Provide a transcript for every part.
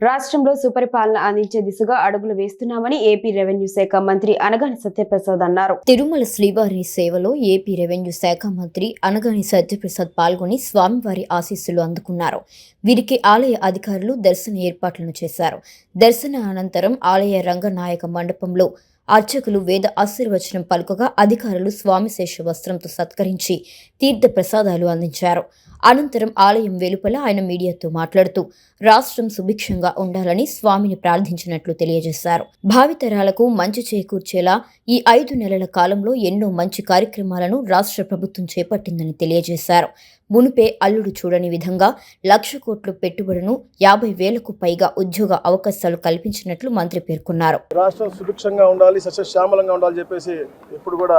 రాష్ట్రంలో సుపరిపాలన అందించే దిశగా అడుగులు వేస్తున్నామని ఏపీ రెవెన్యూ శాఖ మంత్రి అనగాని సత్యప్రసాద్ అన్నారు. తిరుమల శ్రీవారి సేవలో ఏపీ రెవెన్యూ శాఖ మంత్రి అనగాని సత్యప్రసాద్ పాల్గొని స్వామివారి ఆశీస్సులు అందుకున్నారు. వీరికి ఆలయ అధికారులు దర్శన ఏర్పాట్లను చేశారు. దర్శన అనంతరం ఆలయ రంగనాయక మండపంలో అర్చకులు వేద ఆశీర్వచనం పలుకగా అధికారులు స్వామి శేష వస్త్రంతో సత్కరించి తీర్థ ప్రసాదాలు అందించారు. అనంతరం ఆలయం వెలుపల ఆయన మీడియాతో మాట్లాడుతూ రాష్ట్రం సుభిక్షంగా ఉండాలని స్వామిని ప్రార్థించినట్లు తెలియజేశారు. భావితరాలకు మంచి చేకూర్చేలా ఈ ఐదు నెలల కాలంలో ఎన్నో మంచి కార్యక్రమాలను రాష్ట్ర ప్రభుత్వం చేపట్టిందని తెలియజేశారు. మునుపే అల్లుడు చూడని విధంగా లక్ష కోట్ల పెట్టుబడులను యాభై వేలకు పైగా ఉద్యోగ అవకాశాలు కల్పించినట్లు మంత్రి పేర్కొన్నారు. రాష్ట్రం సుభిక్షంగా ఉండాలి సస్యశ్యామలంగా ఉండాలని చెప్పేసి ఎప్పుడు కూడా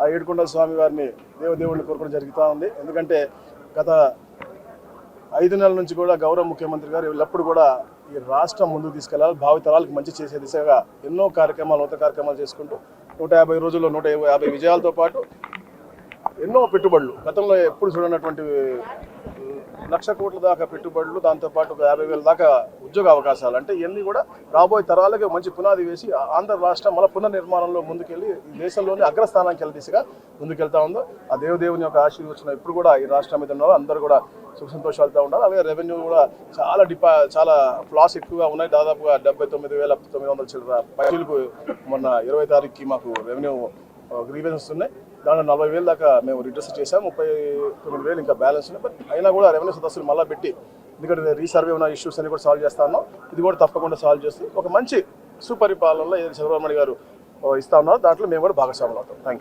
ఆ ఏడుకొండల స్వామి వారిని దేవదేవుడిని కోరుకోవడం జరుగుతూ ఉంది. ఎందుకంటే గత ఐదు నెలల నుంచి కూడా గౌరవ ముఖ్యమంత్రి గారు ఎల్లప్పుడు కూడా ఈ రాష్ట్రం ముందుకు తీసుకెళ్ళాలి భావితరాలకు మంచి చేసే దిశగా ఎన్నో కార్యక్రమాలు నూతన కార్యక్రమాలు చేసుకుంటూ నూట యాభై రోజుల్లో నూట యాభై విజయాలతో పాటు ఎన్నో పెట్టుబడులు. గతంలో ఎప్పుడు చూడనటువంటి లక్ష కోట్ల దాకా పెట్టుబడులు దాంతోపాటు ఒక యాభై వేల దాకా ఉద్యోగ అవకాశాలు. అంటే ఇవన్నీ కూడా రాబోయే తరాలకి మంచి పునాది వేసి ఆంధ్ర రాష్ట్రం మళ్ళీ పునర్నిర్మాణంలో ముందుకెళ్ళి ఈ దేశంలోని అగ్రస్థానానికి వెళ్ళే దిశగా ముందుకెళ్తా ఉందో ఆ దేవదేవుని యొక్క ఆశీర్వచనం ఇప్పుడు కూడా ఈ రాష్ట్రం మీద ఉన్నారు అందరూ కూడా సుఖ సంతోషాలతో ఉండాలి. అలాగే రెవెన్యూ కూడా చాలా డిపా చాలా ఫ్లాస్ ఎక్కువగా ఉన్నాయి. దాదాపుగా డెబ్బై తొమ్మిది వేల తొమ్మిది వందల చిల్లర పైసలకు మొన్న ఇరవై తారీఖుకి మాకు రెవెన్యూ గ్రీవెన్స్ ఉన్నాయి దాంట్లో నలభై వేలు దాకా మేము రిడ్రెస్ చేసాం ముప్పై తొమ్మిది వేలు ఇంకా బ్యాలెన్స్ ఉన్నాయి బట్ అయినా కూడా రెవెన్యూ సదస్సులు మళ్ళీ పెట్టి ఎందుకంటే రీసర్వే ఉన్న ఇష్యూస్ అన్ని కూడా సాల్వ్ చేస్తాను ఇది కూడా తప్పకుండా సాల్వ్ చేస్తూ ఒక మంచి సుపరిపాలనలో చంద్రబాబు నాయుడు గారు ఇస్తా ఉన్నారు దాంట్లో మేము కూడా భాగస్వాములు అవుతాం. థ్యాంక్